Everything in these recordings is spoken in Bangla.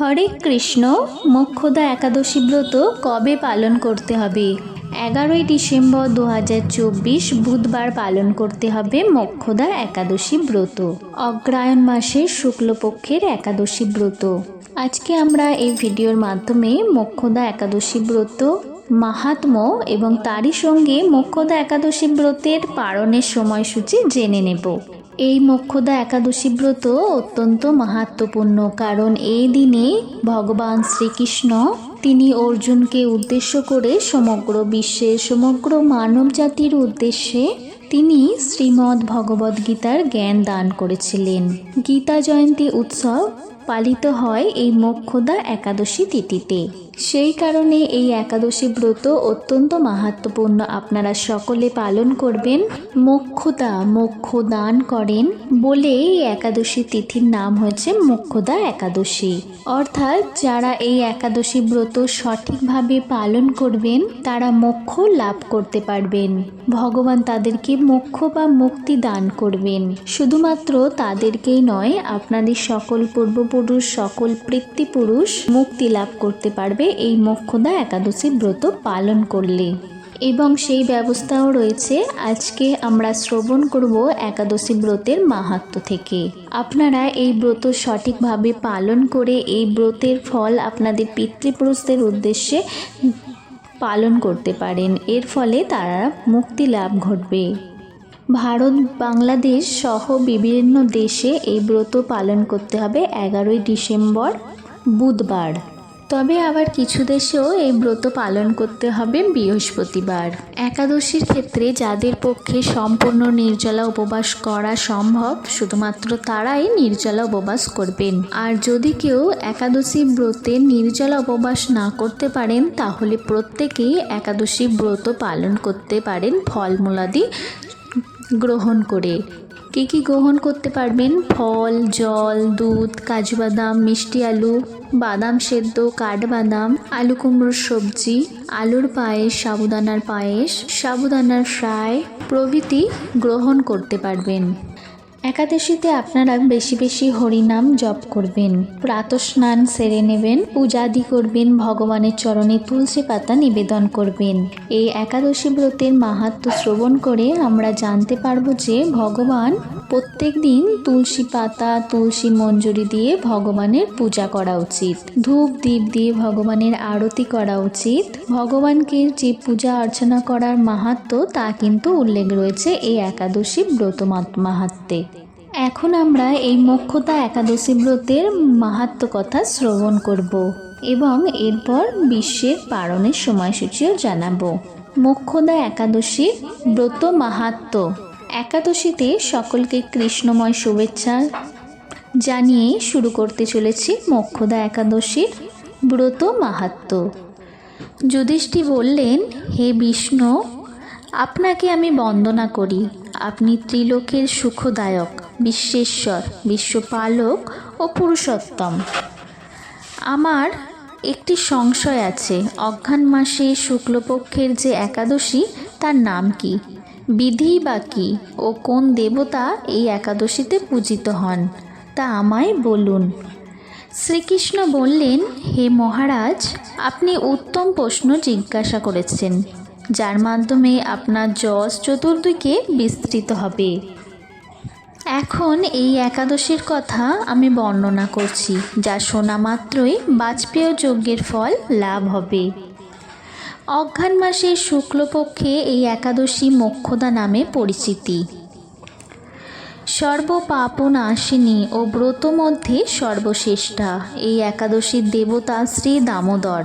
হরে কৃষ্ণ মোক্ষদা একাদশী ব্রত কবে পালন করতে হবে? এগারোই ডিসেম্বর দু হাজার চব্বিশ বুধবার পালন করতে হবে মোক্ষদা একাদশী ব্রত। অগ্রায়ণ মাসের শুক্লপক্ষের একাদশী ব্রত। আজকে আমরা এই ভিডিওর মাধ্যমে মোক্ষদা একাদশী ব্রত, মাহাত্ম্য এবং তারই সঙ্গে মোক্ষদা একাদশী ব্রতের পালনের সময়সূচি জেনে নেব। এই মোক্ষদা একাদশী ব্রত অত্যন্ত মাহাত্মপূর্ণ, কারণ এই দিনে ভগবান শ্রীকৃষ্ণ তিনি অর্জুনকে উদ্দেশ্য করে সমগ্র বিশ্বের সমগ্র মানব জাতির উদ্দেশ্যে তিনি শ্রীমদ্ ভগবদ্গীতার জ্ঞান দান করেছিলেন। গীতা জয়ন্তী উৎসব পালিত হয় এই মোক্ষদা একাদশী তিথিতে। সেই কারণে এই একাদশী ব্রত অত্যন্ত মাহাত্মপূর্ণ। আপনারা সকলে পালন করবেন, মোক্ষদা মোক্ষ দান করেন বলে এই একাদশী তিথির নাম হয়েছে মোক্ষদা একাদশী। অর্থাৎ যারা এই একাদশী ব্রত সঠিকভাবে পালন করবেন, তারা মোক্ষ লাভ করতে পারবেন। ভগবান তাদেরকে মোক্ষ বা মুক্তি দান করবেন। শুধুমাত্র তাদেরকেই নয়, আপনাদের সকল পূর্বপুরুষ সকল পিতৃপুরুষ মুক্তি লাভ করতে পারবে এই মোক্ষদা একাদশী ব্রত পালন করলে। এবং সেই ব্যবস্থাও রয়েছে, আজকে আমরা শ্রবণ করব একাদশী ব্রতের মাহাত্ম থেকে। আপনারা এই ব্রত সঠিকভাবে পালন করে এই ব্রতের ফল আপনাদের পিতৃপুরুষদের উদ্দেশ্যে পালন করতে পারেন। এর ফলে তারা মুক্তি লাভ ঘটবে। ভারত, বাংলাদেশ সহ বিভিন্ন দেশে এই ব্রত পালন করতে হবে এগারোই ডিসেম্বর, বুধবার। তবে আবার কিছু দেশেও এই ব্রত পালন করতে হবে বৃহস্পতিবার। একাদশীর ক্ষেত্রে যাদের পক্ষে সম্পূর্ণ নির্জলা উপবাস করা সম্ভব, শুধুমাত্র তারাই নির্জলা উপবাস করবেন। আর যদি কেউ একাদশী ব্রতে নির্জলা উপবাস না করতে পারেন, তাহলে প্রত্যেকেই একাদশী ব্রত পালন করতে পারেন ফলমূলাদি গ্রহণ করে। কি কি গ্রহণ করতে পারবেন? ফল, জল, দুধ, কাজু বাদাম, মিষ্টি আলু, বাদাম সেদ্ধ, কাঠবাদাম, আলু কুমড়োর সবজি, আলুর পায়েস, সাবুদানার পায়েস, সাবুদানার ফ্রাই প্রভৃতি গ্রহণ করতে পারবেন। একাদশীতে আপনারা বেশি বেশি হরিনাম জপ করবেন, প্রাতস্নান সেরে নেবেন পূজাদি করবেন, ভগবানের চরণে তুলসী পাতা নিবেদন করবেন। এই একাদশী ব্রতের মাহাত্ম শ্রবণ করে আমরা জানতে পারব যে ভগবান প্রত্যেক দিন তুলসী পাতা, তুলসী মঞ্জুরি দিয়ে ভগবানের পূজা করা উচিত। ধূপ দ্বীপ দিয়ে ভগবানের আরতি করা উচিত। ভগবানকে যে পূজা অর্চনা করার মাহাত্ম, তা কিন্তু উল্লেখ রয়েছে এই একাদশী ব্রত মাহাত্মে। এখন আমরা এই মোক্ষতা একাদশী ব্রতের মাহাত্ম কথা শ্রবণ করব এবং এরপর বিশ্বের পালনের সময়সূচিও জানাব। মোক্ষদা একাদশী ব্রত মাহাত্ম একাদশীতে সকলকে কৃষ্ণময় শুভেচ্ছা জানিয়ে শুরু করতে চলেছি মোক্ষদা একাদশীর ব্রত মাহাত্ম। যুধিষ্ঠি বললেন, হে বিষ্ণু, আপনাকে আমি বন্দনা করি। আপনি ত্রিলোকের সুখদায়ক, বিশ্বেশ্বর, বিশ্বপালক ও পুরুষোত্তম। আমার একটি সংশয় আছে। অজ্ঞান মাসে শুক্লপক্ষের যে একাদশী, তার নাম কি? বিধি বা কী ও কোন দেবতা এই একাদশীতে পূজিত হন, তা আমায় বলুন। শ্রীকৃষ্ণ বললেন, হে মহারাজ, আপনি উত্তম প্রশ্ন জিজ্ঞাসা করেছেন, যার মাধ্যমে আপনার যশ চতুর্দিকে বিস্তৃত হবে। এখন এই একাদশীর কথা আমি বর্ণনা করছি, যা শোনা মাত্রই বাজপেয় যজ্ঞের ফল লাভ হবে। অজ্ঞান মাসের শুক্লপক্ষে এই একাদশী মোক্ষদা নামে পরিচিতি। সর্বপাপনাশিনী ও ব্রত মধ্যে সর্বশ্রেষ্ঠা। এই একাদশীর দেবতা শ্রী দামোদর।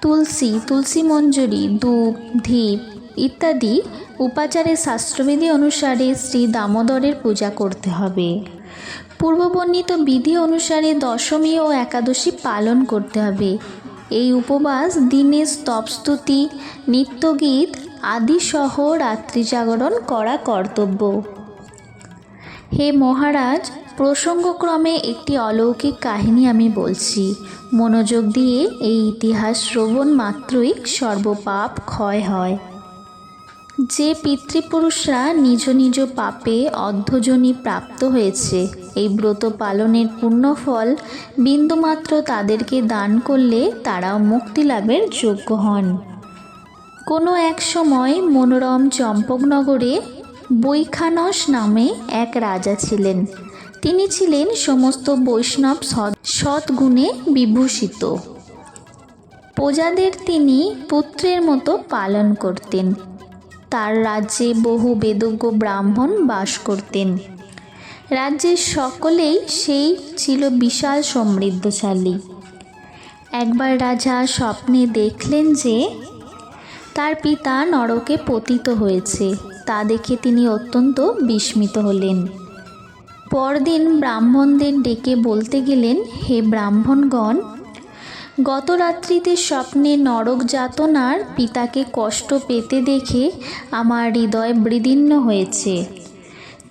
তুলসী তুলসী মঞ্জুরি, ধূপ, ধীপ ইত্যাদি উপাচারের শাস্ত্রবিধি অনুসারে শ্রী দামোদরের পূজা করতে হবে। পূর্ববর্ণিত বিধি অনুসারে দশমী ও একাদশী পালন করতে হবে। এই উপবাস দিনে স্তবস্তুতি, নিত্যগীত আদি সহ রাত্রি জাগরণ করা কর্তব্য। হে মহারাজ, প্রসঙ্গক্রমে একটি অলৌকিক কাহিনী আমি বলছি। মনোযোগ দিয়ে এই ইতিহাস শ্রবণ মাত্রই সর্বপাপ ক্ষয় হয়। যে পিতৃপুরুষরা নিজ নিজ পাপে অর্ধজনী প্রাপ্ত হয়েছে এই ব্রত পালনের পূর্ণ ফল বিন্দুমাত্র তাদেরকে দান করলে তারাও মুক্তি লাভের যোগ্য হন। কোনো এক সময় মনোরম চম্পকনগরে বৈখানস নামে এক রাজা ছিলেন। তিনি ছিলেন সমস্ত বৈষ্ণব সৎ সৎগুণে বিভূষিত। প্রজাদের তিনি পুত্রের মতো পালন করতেন। তার রাজ্যে বহু বেদজ্ঞ ব্রাহ্মণ বাস করতেন। রাজ্যের সকলেই সেই ছিল বিশাল সমৃদ্ধশালী। একবার রাজা স্বপ্নে দেখলেন যে তার পিতা নরকে পতিত হয়েছে। তা দেখে তিনি অত্যন্ত বিস্মিত হলেন। পরদিন ব্রাহ্মণদের ডেকে বলতে গেলেন, হে ব্রাহ্মণগণ গত রাত্রিতে স্বপ্নে নরক যাতনার পিতাকে কষ্ট পেতে দেখে আমার হৃদয় বৃদীর্ণ হয়েছে।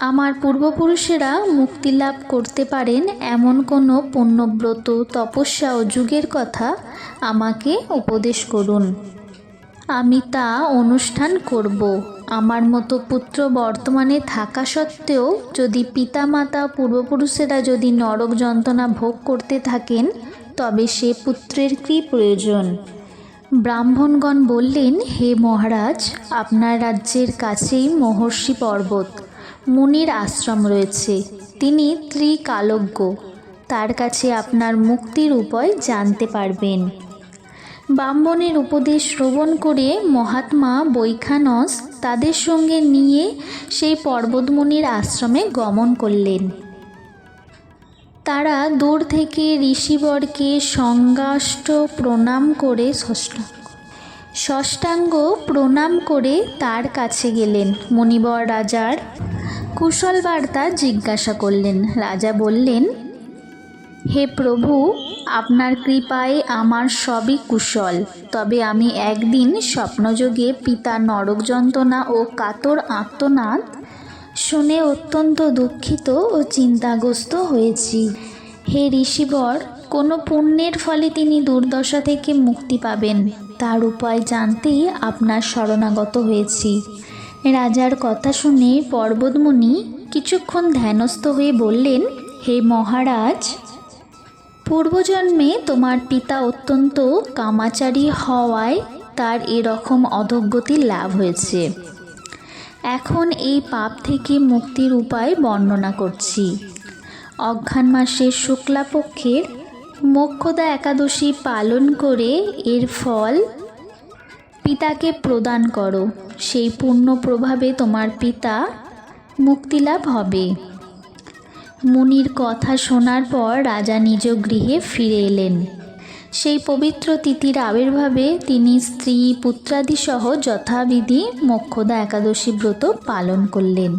আমার পূর্বপুরুষেরা মুক্তি লাভ করতে পারেন এমন কোনো পুণ্যব্রত, তপস্যা ও যুগের কথা আমাকে উপদেশ করুন। আমি তা অনুষ্ঠান করব। আমার মতো পুত্র বর্তমানে থাকা সত্ত্বেও যদি পিতামাতা পূর্বপুরুষেরা যদি নরক যন্ত্রণা ভোগ করতে থাকেন, তবে সে পুত্রের কী প্রয়োজন? ব্রাহ্মণগণ বললেন, হে মহারাজ, আপনার রাজ্যের কাছেই মহর্ষি পর্বত। মুনির আশ্রম রয়েছে। তিনি ত্রিকালজ্ঞ। তার কাছে আপনার মুক্তির উপায় জানতে পারবেন। ব্রাহ্মণের উপদেশ শ্রবণ করে মহাত্মা বৈখানস তাদের সঙ্গে নিয়ে সেই পর্বতমুনির আশ্রমে গমন করলেন। তারা দূর থেকে ঋষিবরকে সংগাষ্ট প্রণাম করে ষষ্ঠাঙ্গ ষষ্ঠাঙ্গ প্রণাম করে তার কাছে গেলেন মণিবর রাজার। কুশল বার্তা জিজ্ঞাসা করলেন। রাজা বললেন, হে প্রভু, আপনার কৃপায় আমার সবই কুশল। তবে আমি একদিন স্বপ্নযোগে পিতা নরক যন্ত্রণা ও কাতর আত্মনাদ শুনে অত্যন্ত দুঃখিত ও চিন্তাগ্রস্ত হয়েছি। হে ঋষিবর, কোনো পুণ্যের ফলে তিনি দুর্দশা থেকে মুক্তি পাবেন। তার উপায় জানতেই আপনার শরণাগত হয়েছি। রাজার কথা শুনে পর্বতমণি কিছুক্ষণ ধ্যানস্থ হয়ে বললেন, হে মহারাজ, পূর্বজন্মে তোমার পিতা অত্যন্ত কামাচারী হওয়ায় তার এরকম অধোগতি লাভ হয়েছে। এখন এই পাপ থেকে মুক্তির উপায় বর্ণনা করছি। অঘ্রাণ মাসের শুক্লাপক্ষের মোক্ষদা একাদশী পালন করে এর ফল পিতাকে প্রদান করো। সেই পূর্ণ প্রভাবে তোমার পিতা মুক্তিলাভ হবে। মুনির কথা শোনার পর রাজা নিজ গৃহে ফিরে এলেন। সেই পবিত্র তিথির আবির্ভাবে তিনি স্ত্রী, পুত্রাদি সহ যথাবিধি মোক্ষদা একাদশী ব্রত পালন করলেন।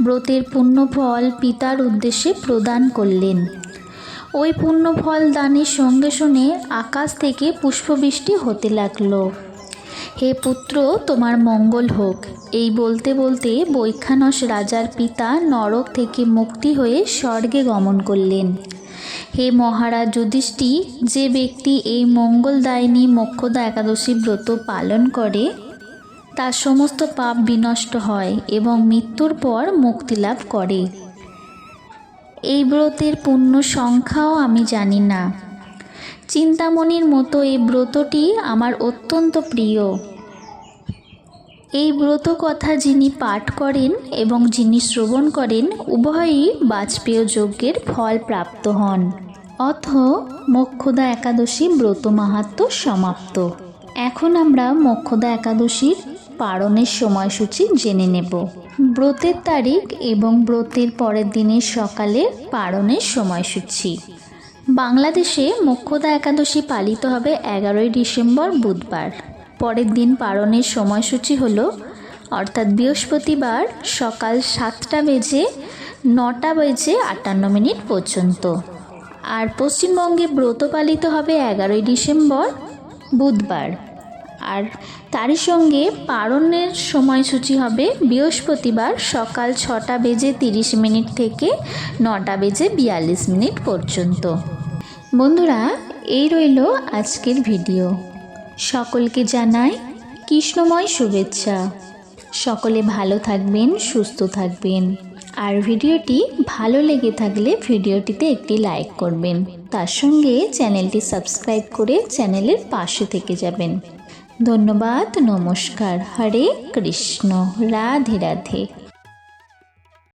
ব্রতের পুণ্যফল পিতার উদ্দেশ্যে প্রদান করলেন। ওই পুণ্যফল দানের সঙ্গে শুনে আকাশ থেকে পুষ্পবৃষ্টি হতে লাগল। হে পুত্র, তোমার মঙ্গল হোক। এই বলতে বলতে বৈখানস রাজার পিতা নরক থেকে মুক্তি হয়ে স্বর্গে গমন করলেন। হে মহারাজ যুধিষ্ঠি, যে ব্যক্তি এই মঙ্গলদায়িনী মোক্ষদা একাদশী ব্রত পালন করে, তার সমস্ত পাপ বিনষ্ট হয় এবং মৃত্যুর পর মুক্তিলাভ করে। এই ব্রতের পূর্ণ সংখ্যাও আমি জানি না। চিন্তামণির মতো এই ব্রতটি আমার অত্যন্ত প্রিয়। এই ব্রত কথা যিনি পাঠ করেন এবং যিনি শ্রবণ করেন, উভয়ই বাজপেয় যজ্ঞের ফল প্রাপ্ত হন। অথ মোক্ষদা একাদশী ব্রত মাহাত্ম সমাপ্ত। এখন আমরা মোক্ষদা একাদশীর পালনের সময়সূচি জেনে নেব। ব্রতের তারিখ এবং ব্রতের পরের দিনের সকালে পারণের সময়সূচি। বাংলাদেশে মোক্ষদা একাদশী পালিত হবে এগারোই ডিসেম্বর বুধবার। পরের দিন পালনের সময়সূচি হল, অর্থাৎ বৃহস্পতিবার সকাল সাতটা বেজে নটা বেজে আটান্ন মিনিট পর্যন্ত। আর পশ্চিমবঙ্গে ব্রত পালিত হবে এগারোই ডিসেম্বর বুধবার। আর তারই সঙ্গে পারণের সময়সূচি হবে বৃহস্পতিবার সকাল ছটা বেজে তিরিশ মিনিট থেকে নটা বেজে বিয়াল্লিশ মিনিট পর্যন্ত। বন্ধুরা, এই রইল আজকের ভিডিও। সকলকে জানাই কৃষ্ণময় শুভেচ্ছা। সকলে ভালো থাকবেন, সুস্থ থাকবেন। আর ভিডিওটি ভালো লেগে থাকলে ভিডিওটিতে একটি লাইক করবেন। তার সঙ্গে চ্যানেলটি সাবস্ক্রাইব করে চ্যানেলের পাশে থেকে যাবেন। ধন্যবাদ নমস্কার হরে কৃষ্ণ রাধে রাধে।